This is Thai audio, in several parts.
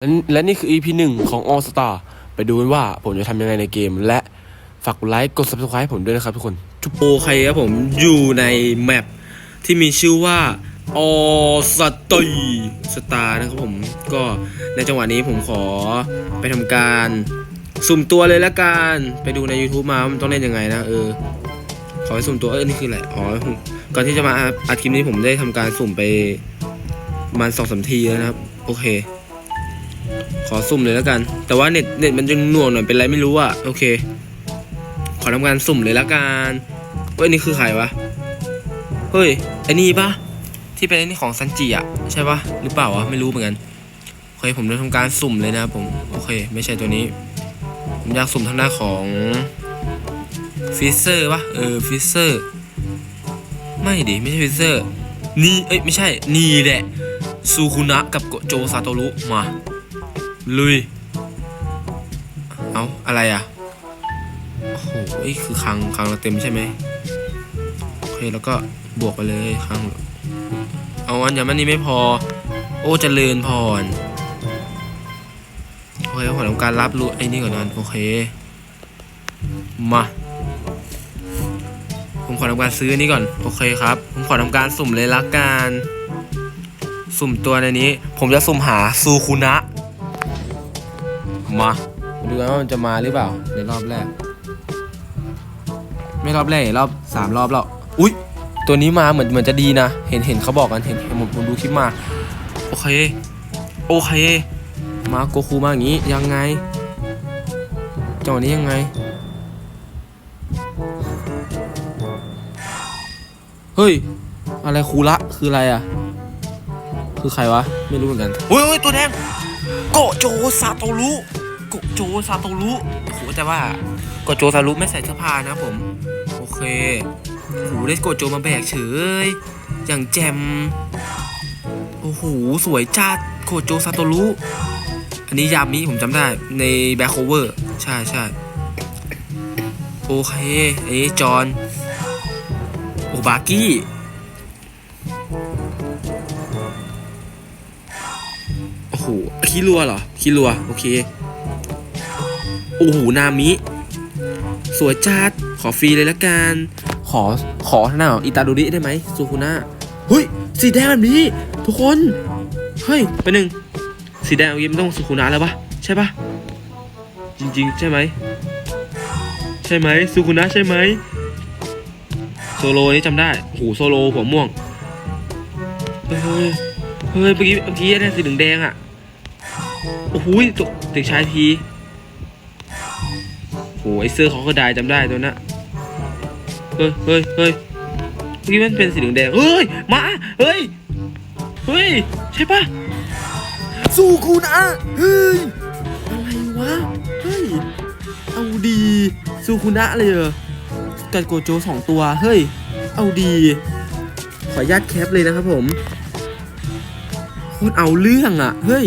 และและนี่คือ EP หนึ่งของ All Star ไปดูกันว่าผมจะทำยังไงในเกม และฝากกดไลค์กด Subscribe ให้ผมด้วยนะครับทุกคนทุโอเครครับผมอยู่ในแมปที่มีชื่อว่า All Star Star นะครับผมก็ในจังหวะนี้ผมขอไปทำการสุ่มตัวเลยละกันไปดูใน YouTube มาว่ามันต้องเล่นยังไงนะเออ ขอให้สุ่มตัวเออนี่คืออะไรอ๋อก่อนที่จะมาอัดคลิปนี้ผมได้ทำการสุ่มไปประมาณสองสามทีแล้วนะครับ โอเค ขอสุ่มเลยแล้วกัน แต่ว่าเน็ตเน็ตมันจะหน่วงหน่อยเป็นไรไม่รู้อะโอเค ขอทำการสุ่มเลยละกันเว้ยนี่คือใครวะเฮ้ยไอ้นี่ปะที่เป็นไอ้นี่ของซันจิอะใช่ปะหรือเปล่าวะไม่รู้เหมือนกันโอเคผมจะทำการสุ่มเลยนะผมโอเค ไม่ใช่ตัวนี้ ผมอยากสุ่มทางหน้าของฟิเซอร์ปะเออฟิเซอร์ไม่ดิไม่ใช่ฟิเซอร์นี่เอ้ยไม่ใช่นี่แหละซูคุนะกับโกโจซาโตรุมา ลุย เอาอะไรอะ โอ้โหเอ้คือคังคังเราเต็มใช่ไหมโอเคแล้วก็บวกไปเลยคลังเอาอันอย่างมันนี้ไม่พอ โอ้เจริญพรโอเคผมทำการรับรู้ไอ้นี่ก่อนนั้นโอเค มาผมขอทำการซื้อนนี้ก่อน โอเคครับ ผมขอทำการสุ่มเลยละกัน สุ่มตัวในนี้ ผมจะสุ่มหาซูคุนะ มาดูกันว่ามันจะมาหรือเปล่า ในรอบแรก ไม่รอบแรกรอบสามรอบแล้วอุ๊ยตัวนี้มาเหมือนเหมือนจะดีนะ เห็นเห็นเขาบอกกันเห็นเห็นผมผมดูคลิปมา โอเค โอเค มาโกคูมาอย่างนี้ยังไงจังหวะนี้ยังไง เฮ้ย อะไรคูระคืออะไรอะ คือใครวะ ไม่รู้เหมือนกันเฮ้ยเฮ้ยตัวแดง โกโจซาโตรุโกโจซาโตรุโอ้โหแต่ว่าโกโจซาโตรุไม่ใส่เสื้อผ้านะผม โอเคโอ้โหได้โกโจมาแบกเฉย อย่างแจมโอ้โหสวยจัดโกโจซาโตรุอันนี้ยามิผมจำได้ในแบ็คโคเวอร์ใช่ใช่โอเคอันนี้จอห์นโอบากี้ หคิรัวเหรอคิรัวโอเคโอ้โหนามิ สวยจัดขอฟรีเลยละกันขอขอหน้าอิตาโดริได้ไหมซูคุน่าเฮ้ยสีแดงแบบนี้ทุกคนเฮ้ยไปหนึ่งสีแดงเอายิ้มต้องซูคุน่าแล้วปะใช่ปะจริงๆ ใช่ไหมใช่ไหมซูคุน่าใช่ไหมโซโลนี่จำได้โอ้โหโซโลหัวม่วงเฮ้ยเฮ้ยเมื่อกี้เมื่อกี้ได้สีแดงอะ โอ้โหตกเด็กชายทีโอ้ไอเสื้อเขาก็ได้จำได้ตัวน่ะเฮ้ยเฮ้ยเฮ้ยเมื่อกี้มันเป็นสีแดงเฮ้ยมาเฮ้ยเฮ้ยใช่ปะสูกูนะเฮ้ยอะไรวะเฮ้ยเอาดีซูคุนะเลยเหรอกัดโกโจสองตัวเฮ้ยเอาดี ขออนุญาตแคปเลยนะครับผมโคตรเอาเรื่องอะเฮ้ย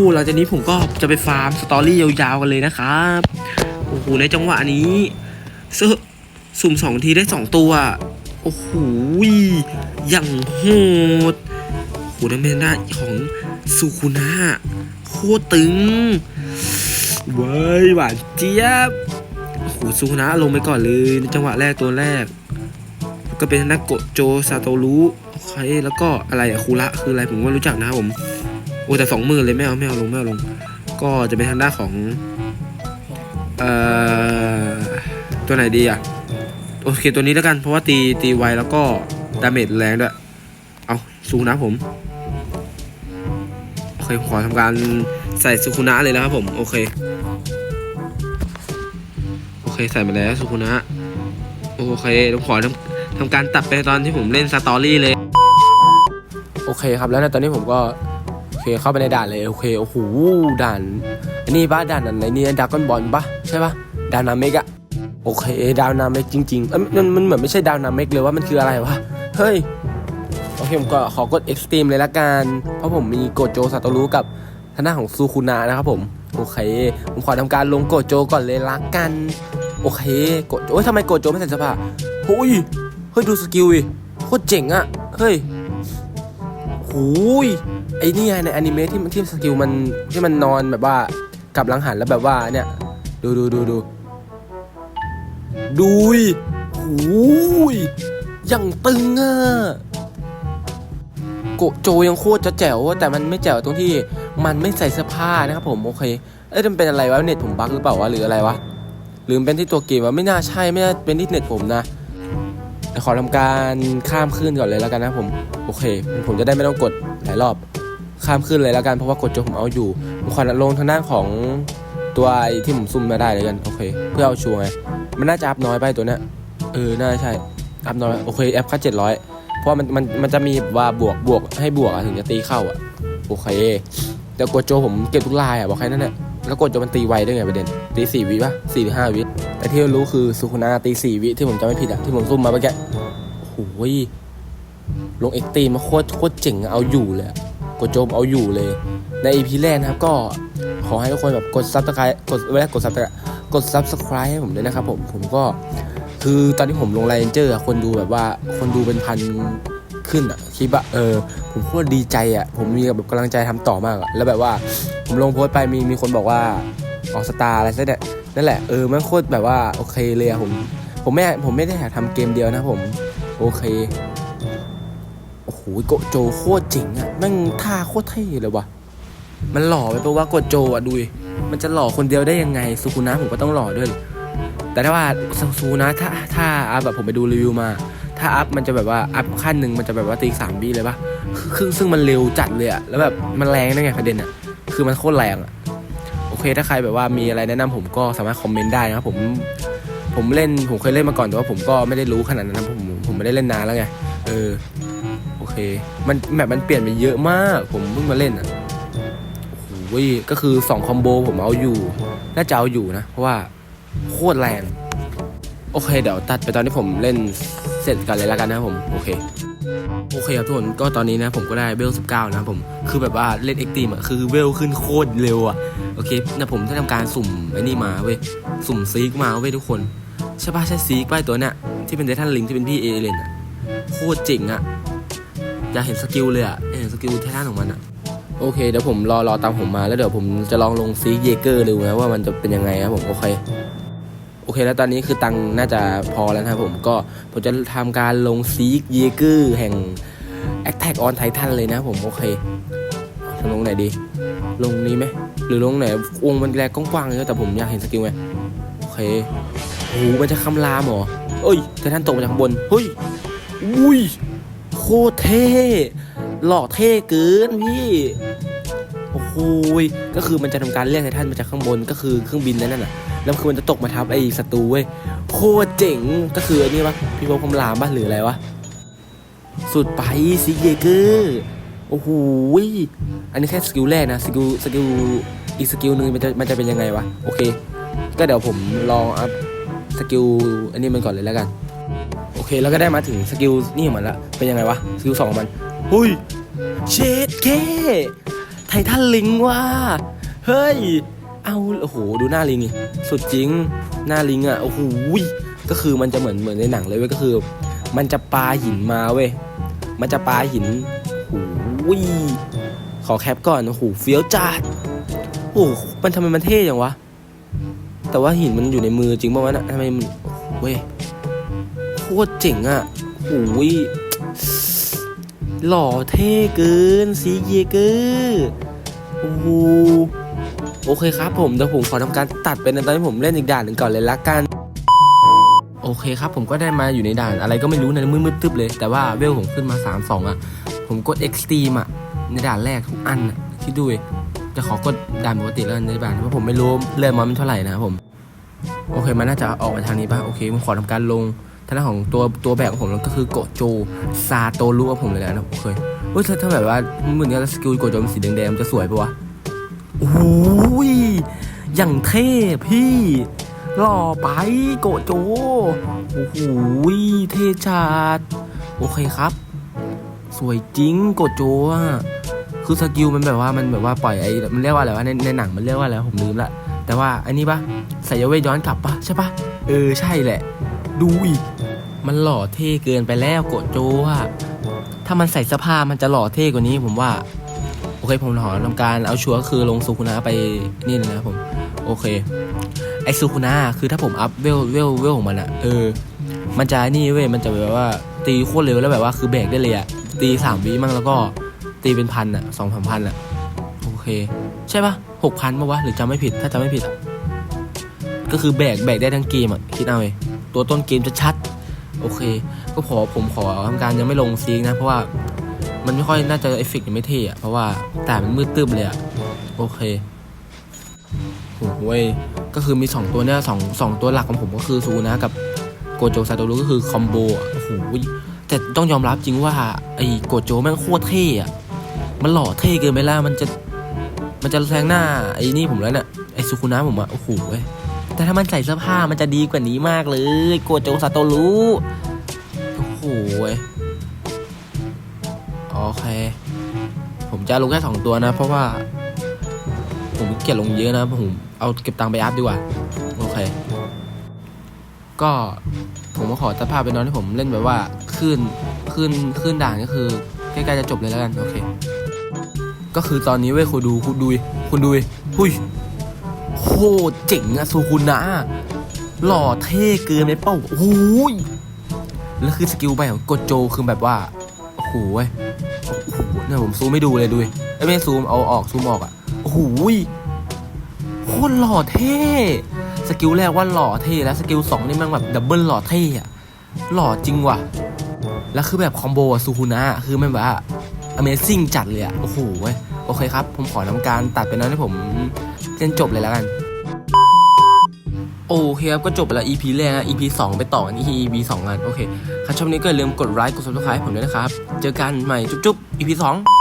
โหหลังจากนี้ผมก็จะไปฟาร์มสตอรี่ยาวๆกันเลยนะครับโอ้โหในจังหวะนี้ซสุ่มสองทีได้สองตัวโอ้โหอย่างโหดโหนั่นเป็นหน้าของสุคุนะโคตรตึงเว้ยหวานเจี๊ยบโอ้โหสุคุนะลงไปก่อนเลยในจังหวะแรกตัวแรก ก็เป็นนักโกโจซาโตรุโอเคแล้วก็อะไรอะคูระคืออะไรผมก็ไม่รู้จักนะผม อ้แต่สองหมื่นเลยไม่เอาไม่เอาลงไม่เอาลง ก็จะเป็นทางด้านของเอ่อตัวไหนดีอะโอเคตัวนี้แล้วกันเพราะว่าตีตีไวแล้วก็ดาเมจแรงด้วยเอาซูนะผมโอเคขอทำการใส่ซูคุนะเลยแล้วครับผมโอเคโอเคใส่มาแล้วซูคุนะโอเคผมขอทำทำการตัดไปตอนที่ผมเล่นสตอรี่เลย โอเคครับแล้วในตอนนี้ผมก็ เคเข้าไปในด่านเลยโอเคโอ้โหด่านอันนี้ปะด่านอะไรนี่ดากอนบอลปะใช่ปะดาวนาเมกอะโอเคดาวนาเมกจริงๆเอ้ยมันมันเหมือนไม่ใช่ดาวนาเมกเลยว่ามันคืออะไรวะเฮ้ยโอเคผมก็ขอกด Extreme เลยละกันเพราะผมมีโกโจซาโตรุกับทางด้าของซูคุนานะครับผมโอเค ผมขอทำการลงโกโจก่อนเลยละกัน โอเคโกโจทำไมโกโจไม่ใส่เสื้อผ้าโอ้ยเฮ้ยดูสกิลดิโคตรเจ๋งอะเฮ้ยหูย ไอ้นี่ไงในอนิเมะที่มันที่สกิลมันที่มันนอนแบบว่ากลับหลังหันแล้วแบบว่าเนี่ย ดูดูดูดูดูยหูยยังตึงอะโกโจยังโคตรจะแจ๋วแต่มันไม่แจ๋วตรงที่มันไม่ใส่เสื้อผ้านะครับผมโอเค เอ้ยมันเป็นอะไรวะเน็ตผมบั๊กหรือเปล่าวะหรืออะไรวะหรือมันเป็นที่ตัวเกมวะไม่น่าใช่ไม่น่าเป็นที่เน็ตผมนะเดี๋ยวขอทำการข้ามขึ้นก่อนเลยแล้วกันนะผม โอเค ผมจะได้ไม่ต้องกดหลายรอบ ข้ามขึ้นเลยแล้วกันเพราะว่ากดโจผมเอาอยู่ผมขอลงทางด้านของตัวไอ้ที่ผมซุ่มมาได้เลยกันโอเค เพื่อเอาชัวร์ไงมันน่าจะอัพน้อยไปตัวเนี้ยเออน่าใช่อัพน้อยโอเคแอปค่าเจ็ดร้อยเพราะมันมันมันจะมีว่าบวกบวกให้บวกถึงจะตีเข้าอะโอเค แต่กดโจผมเก็บทุกลายอะบอกแค่นั้นแหละแล้วกดโจมันตีไวด้วยไงประเด็นตีสี่วิปะสี่หรือห้าวิแต่ที่รู้คือสุคุนาตีสี่วิที่ผมจำไม่ผิดอะที่ผมซุ่มมาเมื่อกี้โอ้โหลงเอ็กตีมาโคตรโคตรเจ๋งเอาอยู่เลย กดโจมเอาอยู่เลย ใน EP แรกนะครับก็ขอให้ทุกคนแบบกดซับสไครต์กดเวลากดซับกดซับสไครต์ให้ผมด้วยนะครับผมผมก็คือตอนที่ผมลงไลน์เจอร์คนดูแบบว่าคนดูเป็นพันขึ้นอะคลิปอะเออผมโคตรดีใจอะผมมีแบบกำลังใจทำต่อมากอะแล้วแบบว่าผมลงโพสต์ไปมีมีคนบอกว่าออกสตาร์อะไรสักเนี่ยนั่นแหละเออมันโคตรแบบว่าโอเคเลยอะผมผมไม่ผมไม่ได้อยากทำเกมเดียวนะผม โอเค โอ้โหโกโจโคตรเจ๋งอะแม่งท่าโคตรเท่เลยว่ะ มันหล่อไปปะว่าโกโจอะดูมันจะหล่อคนเดียวได้ยังไงสุกุนะผมก็ต้องหล่อด้วย แต่ถ้าว่าสุกุนะถ้าถ้าอัพแบบผมไปดูรีวิวมา ถ้าอัพมันจะแบบว่าอัพขั้นหนึ่งมันจะแบบว่าตีสามบีเลยปะคือซึ่งมันเร็วจัดเลยอะแล้วแบบมันแรงด้วยไงประเด็นอะคือมันโคตรแรงอะโอเคถ้าใครแบบว่ามีอะไรแนะนำผมก็สามารถคอมเมนต์ได้นะครับผมผมเล่นผมเคยเล่นมาก่อนแต่ว่าผมก็ไม่ได้รู้ขนาดนั้นผมผมไม่ได้เล่นนานแล้วไงเออ มันแมปมันเปลี่ยนไปเยอะมาก ผมเพิ่งมาเล่นอะโอ้โหก็คือ2คอมโบผมเอาอยู่ น่าจะเอาอยู่นะ เพราะว่าโคตรแรงโอเค เดี๋ยวตัดไปตอนที่ผมเล่นเสร็จกันเลยแล้วกันนะผมโอเคโอเคครับทุกคนก็ตอนนี้นะผมก็ได้เวล19นะครับผมคือแบบว่าเล่นเอ็กตีมอะคือเวลขึ้นโคตรเร็วอะโอเคนะผมได้ทำการสุ่มไอ้นี่มาเว้ยสุ่มซีกมาเว้ยทุกคนใช่ปะใช่ซีกป้ายตัวเนี้ยที่เป็นเดทันลิงที่เป็นพี่เอเลนอะโคตรเจ๋งอะ อยากเห็นสกิลเลยอะอยากเห็นสกิลแท้ๆของมันอะโอเคเดี๋ยวผมรอรอตามผมมาแล้วเดี๋ยวผมจะลองลงซีเยเกอร์ดูนะว่ามันจะเป็นยังไงครับผมโอเคโอเคแล้วตอนนี้คือตังค์น่าจะพอแล้วนะครับผมก็ผมจะทำการลงซีเยเกอร์แห่ง Attack on Titan เลยนะผมโอเคจะลงไหนดี ลงนี้ไหมหรือลงไหนวงมันแรกกว้างๆเลยแต่ผมอยากเห็นสกิลไงโอเคโอ้โหมันจะคำรามเหรอเอ้ยไททันตกมาจากข้างบนเฮ้ยอุ้ย โคตรเท่ หล่อเท่เกินพี่โอ้โหก็คือมันจะทำการเรียกไททันมาจากข้างบนก็คือเครื่องบินนั่นน่ะ แล้วคือมันจะตกมาทับไอ้ศัตรูเว้ยโคตรเจ๋งก็คืออ้นี่ปะพี่พบคำรามปะหรืออะไรวะสุดไปซิเยเกอร์โอ้โหอันนี้แค่สกิลแรกนะสกิลสกิลอีกสกิลหนึ่งมันจะมันจะเป็นยังไงวะโอเค ก็เดี๋ยวผมลองอัพสกิลอันนี้มันก่อนเลยแล้วกัน โอเคแล้วก็ได้มาถึงสกิลนี่ของมันละเป็นยังไงวะสกิลสองของมันหุยเชดเคไททันลิงว่ะเฮ้ย เอาโอ้โหดูหน้าลิงนี่สุดจริงหน้าลิงอะโอ้โหก็คือมันจะเหมือนเหมือนในหนังเลยเว้ยก็คือ มันจะปาหินมาเว้ยมันจะปาหินโอ้โหขอแคปก่อนโอ้โหเฟี้ยวจัดโอ้โหมันทำไมมันเท่อย่างวะแต่ว่าหินมันอยู่ในมือจริงป่าวะนะทำไมมันเว้ย ตรเจ๋งอะโอ้ยหล่อเท่เกินซีเยเกอร์โอ้โหโอเคครับผมเดี๋ยวผมขอทำการตัดไปในตอนที่ผมเล่นอีกด่านหนึ่งก่อนเลยละกัน โอเคครับผมก็ได้มาอยู่ในด่านอะไรก็ไม่รู้นะมืดๆตึ๊บเลย แต่ว่าเวลผมขึ้นมา 3 2 อะ ผมกด Extreme อะ ในด่านแรกทุกอันอะคิดดูจะขอกดด่านปกติแล้วในด่านเพราะผมไม่รู้เลื่อนมอนมันเท่าไหร่นะครับผม โอเคมันน่าจะออกมาทางนี้ป่ะโอเคผมขอทำการลง ทางด้านของตัวตัวแบกของผมก็คือโกโจซาโตรุของผมเลยนะโอเคเฮ้ยถ้าถ้าแบบว่าเหมือนกับสกิลโกโจมันสีแดงๆมันจะสวยปะวะโอ้ยอย่างเท่พี่หล่อไปโกโจโอ้โหเท่จัดโอเคครับ สวยจริงโกโจอะคือสกิลมันแบบว่ามันแบบว่าปล่อยไอ้มันเรียกว่าอะไรวะในในหนังมันเรียกว่าอะไรผมลืมละแต่ว่าอันนี้ปะสายเวทย้อนกลับปะใช่ปะเออใช่แหละ ดูอีก มันหล่อเท่เกินไปแล้วโกโจอะถ้ามันใส่เสื้อผ้ามันจะหล่อเท่กว่านี้ผมว่า โอเคผมขอทำการเอาชัวร์คือลงซูคุนะไปนี่เลยนะครับผม โอเค ไอซูคุนะคือถ้าผมอัพเวลเวลเวลของมันอะเออ มันจะนี่เว้ยมันจะแบบว่าตีโคตรเร็วแล้วแบบว่าคือแบกได้เลยอะตีสามวิมั่งแล้วก็ตีเป็นพันอะสองสามพันอะโอเค ใช่ปะหกพันปะวะหรือจำไม่ผิดถ้าจำไม่ผิดอะก็คือแบกแบกได้ทั้งเกมอะคิดเอาเลยตัวต้นเกมจะชัด โอเค ก็ขอผมขอทำการยังไม่ลงซีกนะ เพราะว่ามันไม่ค่อยน่าจะเอฟเฟกต์ยังไม่เท่อะเพราะว่าแต่มันมืดตึ๊บเลยอะโอเคโอ้โหเว้ยก็คือมีสองตัวเนี้ยสองสองตัวหลักของผมก็คือซูนะกับโกโจซาโตรุก็คือคอมโบอะโอ้โหแต่ต้องยอมรับจริงว่าไอ้โกโจแม่งโคตรเท่อะมันหล่อเท่เกินไปแล้วมันจะมันจะแซงหน้าไอ้นี่ผมแล้วเนี่ยไอ้ซูคุนะผมอะโอ้โหเว้ย แต่ถ้ามันใส่เสื้อผ้ามันจะดีกว่านี้มากเลยโกโจซาโตรุโอ้โหโอเค ผมจะลงแค่สองตัวนะ เพราะว่า ผมเกียดลงเยอะนะ ผมเอาเก็บตังค์ไปอัพดีกว่า โอเค ก็ผมก็ขอตัดภาพไปนอนที่ผมเล่นแบบว่าขึ้นขึ้นขึ้นด่านก็คือใกล้ๆจะจบเลยแล้วกัน โอเค ก็คือตอนนี้เว้ยคุณดูคุณดูคุณดูหุย โคตรเจ๋งอะซูคุณนะ หล่อเท่เกินไปเป้าโอ้ยแล้วคือสกิลไปของโกโจคือแบบว่า โอ้โหเว้ยเนี่ยผมซูมไม่ดูเลยดูไอ้ไม่ซูมเอาออกซูมออกอะโอ้โหยโคตรหล่อเท่สกิลแรกว่าหล่อเท่แล้วสกิลสองนี่มันแบบดับเบิลหล่อเท่อะหล่อจริงว่ะ แล้วคือแบบคอมโบอะซูฮุนะคือมันแบบว่า Amazing จัดเลยอะโอ้โหเว้ยโอเคครับ ผมขอทำการตัดไปนั้นให้ผม เล่นจบเลยแล้วกัน โอเคครับ ก็จบไปแล้ว EP แรกนะ EP 2 ไปต่อกันที่ EP 2 กัน โอเค ใครชอบนี้ก็อย่าลืมกดไลค์กด subscribe ผมด้วยนะครับ เจอกันใหม่ จุ๊บๆ EP 2